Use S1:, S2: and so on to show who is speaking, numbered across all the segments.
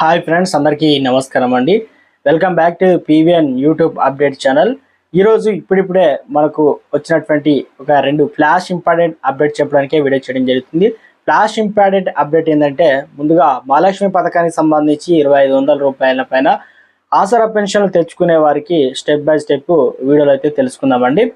S1: Hi friends అందరికీ నమస్కారం అండి. Welcome back to PVN YouTube update channel. ఈరోజు ఇప్పుడిప్పుడే మనకు వచ్చినటువంటి ఒక రెండు ఫ్లాష్ ఇంపార్టెంట్ అప్డేట్ చెప్పడానికే వీడియో చేయడం జరుగుతుంది. ఫ్లాష్ ఇంపార్టెంట్ అప్డేట్ ఏంటంటే ముందుగా మహాలక్ష్మి పథకానికి సంబంధించి ఇరవై ఐదు వందల రూపాయల పైన ఆసరా పెన్షన్లు తెచ్చుకునే వారికి స్టెప్ బై స్టెప్ వీడియోలు అయితే తెలుసుకుందామండి.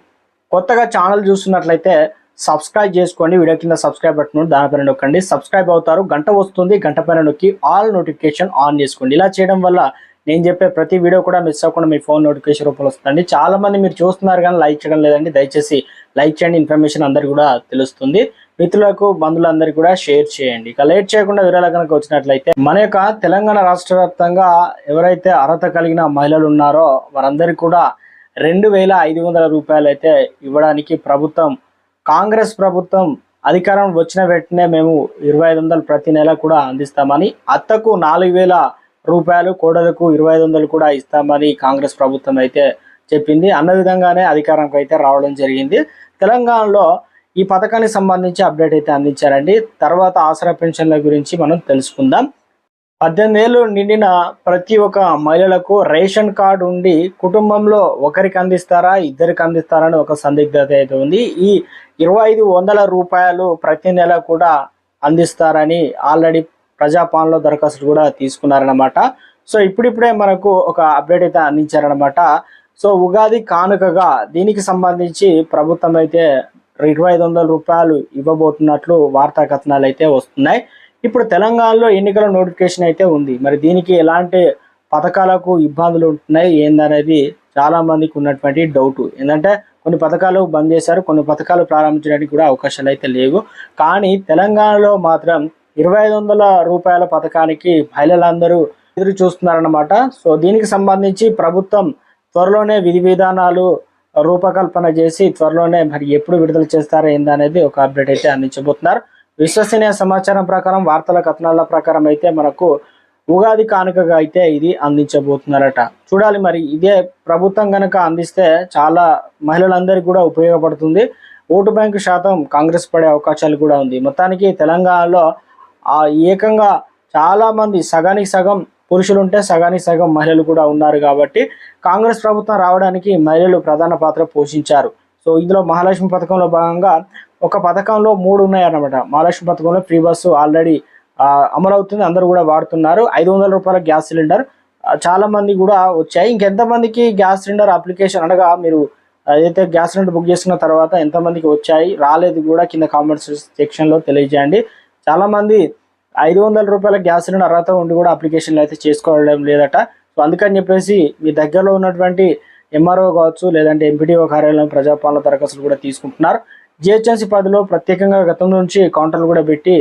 S1: కొత్తగా ఛానల్ చూస్తున్నట్లయితే సబ్స్క్రైబ్ చేసుకోండి. వీడియో కింద సబ్స్క్రైబ్ బటన్ దానిపైన నొక్కండి. సబ్స్క్రైబ్ అవుతారు. గంట వస్తుంది. గంట పైన నొక్కి ఆల్ నోటిఫికేషన్ ఆన్ చేసుకోండి. ఇలా చేయడం వల్ల నేను చెప్పే ప్రతి వీడియో కూడా మిస్ అవ్వకుండా మీ ఫోన్ నోటిఫికేషన్ రూపంలో వస్తుందండి. చాలా మంది మీరు చూస్తున్నారు కానీ లైక్ చేయడం లేదండి. దయచేసి లైక్ చేయండి. ఇన్ఫర్మేషన్ అందరికీ కూడా తెలుస్తుంది. మిత్రులకు బంధువులందరికీ కూడా షేర్ చేయండి. ఇక లేట్ చేయకుండా వివరాలు కనుక వచ్చినట్లయితే మన యొక్క తెలంగాణ రాష్ట్ర వ్యాప్తంగా ఎవరైతే అర్హత కలిగిన మహిళలు ఉన్నారో వారందరికీ కూడా రెండు వేల ఐదు వందల రూపాయలు అయితే ఇవ్వడానికి ప్రభుత్వం కాంగ్రెస్ ప్రభుత్వం అధికారం వచ్చిన వెంటనే మేము ఇరవై ఐదు వందలు ప్రతి నెల కూడా అందిస్తామని అత్తకు నాలుగు వేల రూపాయలు కోడలకు ఇరవై ఐదు వందలు కూడా ఇస్తామని కాంగ్రెస్ ప్రభుత్వం అయితే చెప్పింది. అన్న విధంగానే అధికారంకి అయితే రావడం జరిగింది. తెలంగాణలో ఈ పథకానికి సంబంధించి అప్డేట్ అయితే అందించారండి. తర్వాత ఆసరా పెన్షన్ల గురించి మనం తెలుసుకుందాం. పద్దెనిమిది ఏళ్ళు నిండిన ప్రతి ఒక్క మహిళలకు రేషన్ కార్డు ఉండి కుటుంబంలో ఒకరికి అందిస్తారా ఇద్దరికి అందిస్తారా అని ఒక సందిగ్ధత అయితే ఉంది. ఈ ఇరవై ఐదు వందల రూపాయలు ప్రతి నెల కూడా అందిస్తారని ఆల్రెడీ ప్రజాపాలనలో దరఖాస్తు కూడా తీసుకున్నారనమాట సో ఇప్పుడిప్పుడే మనకు ఒక అప్డేట్ అయితే అందించారనమాట సో ఉగాది కానుకగా దీనికి సంబంధించి ప్రభుత్వం అయితే ఇరవై ఐదు వందల రూపాయలు ఇవ్వబోతున్నట్లు వార్తా కథనాలు అయితే వస్తున్నాయి. ఇప్పుడు తెలంగాణలో ఎన్నికల నోటిఫికేషన్ అయితే ఉంది. మరి దీనికి ఎలాంటి పథకాలకు ఇబ్బందులు ఉంటున్నాయి? ఏందనేది చాలా మందికి ఉన్నటువంటి డౌట్. ఏంటంటే కొన్ని పథకాలు బంద్ చేశారు. కొన్ని పథకాలు ప్రారంభించడానికి కూడా అవకాశాలు అయితే లేవు. కానీ తెలంగాణలో మాత్రం ఇరవై ఐదు వందల రూపాయల పథకానికి మహిళలందరూ ఎదురు చూస్తున్నారన్నమాట. సో దీనికి సంబంధించి ప్రభుత్వం త్వరలోనే విధి విధానాలు రూపకల్పన చేసి త్వరలోనే మరి ఎప్పుడు విడుదల చేస్తారో ఏందనేది ఒక అప్డేట్ అయితే అందించబోతున్నారు. విశ్వసనీయ సమాచారం ప్రకారం వార్తల కథనాల ప్రకారం అయితే మనకు ఉగాది కానుకగా అయితే ఇది అందించబోతున్నారట. చూడాలి మరి ఇదే ప్రభుత్వం కనుక అందిస్తే చాలా మహిళలందరికీ కూడా ఉపయోగపడుతుంది. ఓటు బ్యాంకు శాతం కాంగ్రెస్ పడే అవకాశాలు కూడా ఉంది. మొత్తానికి తెలంగాణలో ఏకంగా చాలా మంది సగానికి సగం పురుషులు ఉంటే సగానికి సగం మహిళలు కూడా ఉన్నారు కాబట్టి కాంగ్రెస్ ప్రభుత్వం రావడానికి మహిళలు ప్రధాన పాత్ర పోషించారు. సో ఇందులో మహాలక్ష్మి పథకంలో భాగంగా ఒక పథకంలో మూడు ఉన్నాయన్నమాట. మహాలక్ష్మి పథకంలో ఫ్రీ బస్సు ఆల్రెడీ అమలవుతుంది. అందరూ కూడా వాడుతున్నారు. ఐదు వందల రూపాయల గ్యాస్ సిలిండర్. చాలా మంది కూడా వచ్చాయి. ఇంకెంతమందికి గ్యాస్ సిలిండర్ అప్లికేషన్ అనగా మీరు ఏదైతే గ్యాస్ సిలిండర్ బుక్ చేసుకున్న తర్వాత ఎంతమందికి వచ్చాయి రాలేదు కూడా కింద కామెంట్స్ సెక్షన్లో తెలియజేయండి. చాలా మంది ఐదు వందల రూపాయల గ్యాస్ సిలిండర్ అర్హత ఉండి కూడా అప్లికేషన్లు అయితే చేసుకోవడం లేదట. సో అందుకని చెప్పేసి మీ దగ్గరలో ఉన్నటువంటి ఎంఆర్ఓ కావచ్చు లేదంటే ఎంపీడీఓ కార్యాలయం ప్రజాపాలన దరఖాస్తులు కూడా తీసుకుంటున్నారు. జిహెచ్ఎంసీ పదిలో ప్రత్యేకంగా గతం నుంచి కౌంటర్లు కూడా పెట్టి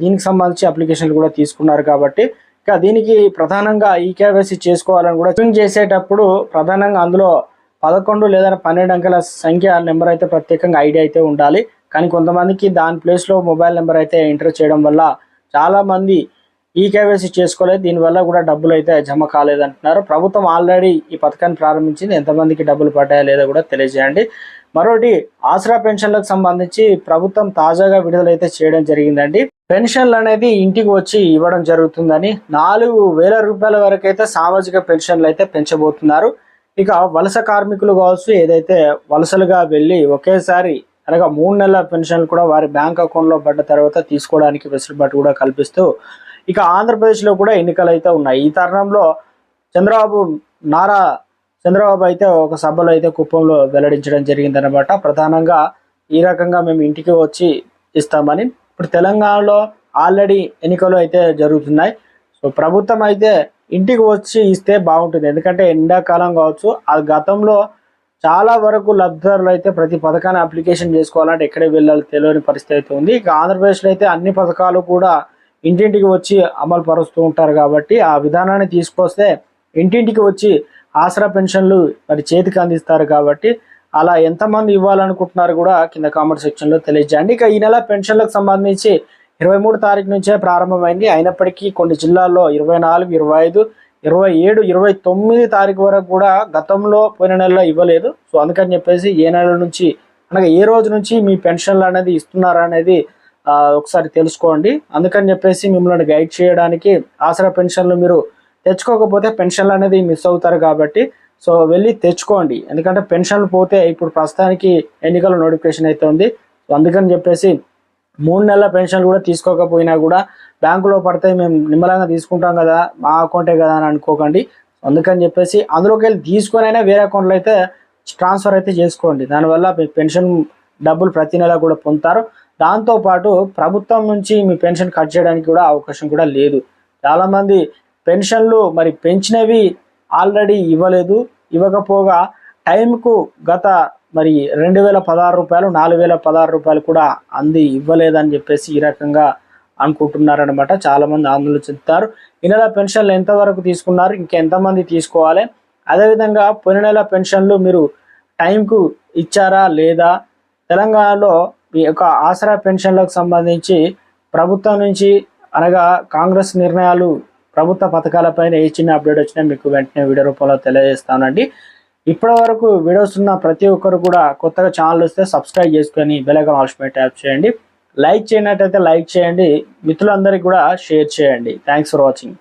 S1: దీనికి సంబంధించి అప్లికేషన్లు కూడా తీసుకున్నారు కాబట్టి ఇక దీనికి ప్రధానంగా ఈ కేవైసీ చేసుకోవాలని కూడా స్విమ్ చేసేటప్పుడు ప్రధానంగా అందులో పదకొండు లేదా పన్నెండు అంకెల సంఖ్య నెంబర్ అయితే ప్రత్యేకంగా ఐడి అయితే ఉండాలి. కానీ కొంతమందికి దాని ప్లేస్లో మొబైల్ నెంబర్ అయితే ఎంటర్ చేయడం వల్ల చాలామంది ఈ కేవైసీ చేసుకోలేదు దీనివల్ల కూడా డబ్బులు అయితే జమ కాలేదంటున్నారు. ప్రభుత్వం ఆల్రెడీ ఈ పథకాన్ని ప్రారంభించింది. ఎంతమందికి డబ్బులు పడ్డాయో లేదో కూడా తెలియజేయండి. మరోటి ఆసరా పెన్షన్లకు సంబంధించి ప్రభుత్వం తాజాగా విడుదలైతే చేయడం జరిగిందండి. పెన్షన్లు అనేది ఇంటికి వచ్చి ఇవ్వడం జరుగుతుందని నాలుగు వేల రూపాయల వరకు అయితే సామాజిక పెన్షన్లు అయితే పెంచబోతున్నారు. ఇక వలస కార్మికులు కావచ్చు ఏదైతే వలసలుగా వెళ్ళి ఒకేసారి అనగా మూడు నెలల పెన్షన్లు కూడా వారి బ్యాంక్ అకౌంట్లో పడ్డ తర్వాత తీసుకోవడానికి వెసులుబాటు కూడా కల్పిస్తూ ఇక ఆంధ్రప్రదేశ్లో కూడా ఎన్నికలు అయితే ఉన్నాయి. ఈ తరుణంలో చంద్రబాబు నారా చంద్రబాబు అయితే ఒక సభలో అయితే కుప్పంలో వెల్లడించడం జరిగిందనమాట ప్రధానంగా ఈ రకంగా మేము ఇంటికి వచ్చి ఇస్తామని. ఇప్పుడు తెలంగాణలో ఆల్రెడీ ఎన్నికలు అయితే జరుగుతున్నాయి. సో ప్రభుత్వం అయితే ఇంటికి వచ్చి ఇస్తే బాగుంటుంది. ఎందుకంటే ఎండాకాలం కావచ్చు ఆ గతంలో చాలా వరకు లబ్ధిదారులు అయితే ప్రతి పథకాన్ని అప్లికేషన్ చేసుకోవాలంటే ఎక్కడే వెళ్ళాలి తెలియని పరిస్థితి అయితే ఉంది. ఇక ఆంధ్రప్రదేశ్లో అయితే అన్ని పథకాలు కూడా ఇంటింటికి వచ్చి అమలు పరుస్తూ ఉంటారు కాబట్టి ఆ విధానాన్ని తీసుకొస్తే ఇంటింటికి వచ్చి ఆసరా పెన్షన్లు మరి చేతికి అందిస్తారు కాబట్టి అలా ఎంతమంది ఇవ్వాలనుకుంటున్నారు కూడా కింద కామెంట్ సెక్షన్లో తెలియజేయండి. ఇక ఈ నెల పెన్షన్లకు సంబంధించి ఇరవై మూడు తారీఖు నుంచే ప్రారంభమైంది. అయినప్పటికీ కొన్ని జిల్లాల్లో ఇరవై నాలుగు ఇరవై ఐదు ఇరవై ఏడు ఇరవై తొమ్మిది తారీఖు వరకు కూడా గతంలో పోయిన నెలలో ఇవ్వలేదు. సో అందుకని చెప్పేసి ఏ నెల నుంచి అనగా ఏ రోజు నుంచి మీ పెన్షన్లు అనేది ఇస్తున్నారా అనేది ఒకసారి తెలుసుకోండి. అందుకని చెప్పేసి మిమ్మల్ని గైడ్ చేయడానికి ఆసరా పెన్షన్లు మీరు తెచ్చుకోకపోతే పెన్షన్లు అనేది మిస్ అవుతారు కాబట్టి సో వెళ్ళి తెచ్చుకోండి. ఎందుకంటే పెన్షన్లు పోతే ఇప్పుడు ప్రస్తుతానికి ఎన్నికల నోటిఫికేషన్ అయితే ఉంది. సో అందుకని చెప్పేసి మూడు నెలల పెన్షన్లు కూడా తీసుకోకపోయినా కూడా బ్యాంకులో పడితే మేము నిమ్మలంగా తీసుకుంటాం కదా మా అకౌంటే కదా అని అనుకోకండి. అందుకని చెప్పేసి అందులోకి వెళ్ళి తీసుకొని అయినా వేరే అకౌంట్లో అయితే ట్రాన్స్ఫర్ అయితే చేసుకోండి. దానివల్ల మీ పెన్షన్ డబ్బులు ప్రతి నెల కూడా పొందుతారు. దాంతోపాటు ప్రభుత్వం నుంచి మీ పెన్షన్ కట్ చేయడానికి కూడా అవకాశం కూడా లేదు. చాలామంది పెన్షన్లు మరి పెంచినవి ఆల్రెడీ ఇవ్వలేదు. ఇవ్వకపోగా టైంకు గత మరి రెండు వేల పదహారు రూపాయలు నాలుగు వేల పదహారు రూపాయలు కూడా అంది ఇవ్వలేదని చెప్పేసి ఈ రకంగా అనుకుంటున్నారనమాట చాలామంది ఆందోళన చెందుతారు. ఈ నెల పెన్షన్లు ఎంతవరకు తీసుకున్నారు? ఇంకెంతమంది తీసుకోవాలి? అదేవిధంగా పోయిన నెల పెన్షన్లు మీరు టైంకు ఇచ్చారా లేదా? తెలంగాణలో ఈ యొక్క ఆసరా పెన్షన్లకు సంబంధించి ప్రభుత్వం నుంచి అనగా కాంగ్రెస్ నిర్ణయాలు ప్రభుత్వ పథకాలపైన ఏ చిన్న అప్డేట్ వచ్చినా మీకు వెంటనే వీడియో రూపంలో తెలియజేస్తానండి. ఇప్పటి వరకు వీడియోస్ ఉన్న ప్రతి ఒక్కరు కూడా కొత్తగా ఛానల్ వస్తే సబ్స్క్రైబ్ చేసుకొని బెలగం ఆల్స్మే ట్యాప్ చేయండి. లైక్ చేయనట్టయితే లైక్ చేయండి. మిత్రులందరికీ కూడా షేర్ చేయండి. Thanks for watching.